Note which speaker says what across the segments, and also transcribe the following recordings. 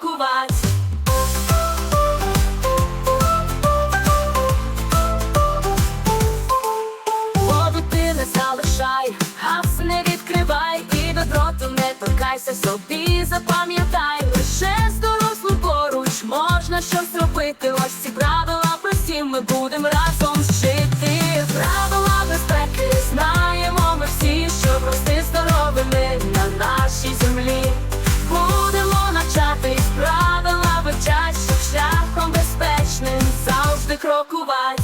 Speaker 1: крокувати. Не залишай, газ не відкривай і до дроту не торкайся собі, запам'ятай, лише з дорослим поруч можна щось робити. Ось ці правила прості, ми будемо разом. крокувати.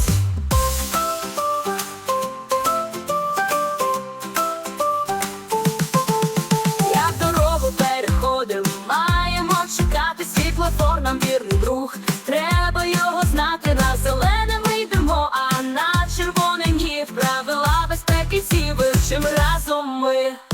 Speaker 1: Як дорогу переходив, маємо чекати світлофор, нам вірний друг. Треба його знати на зелене ми йдемо, а на червоне правила безпеки всі вивчим разом ми.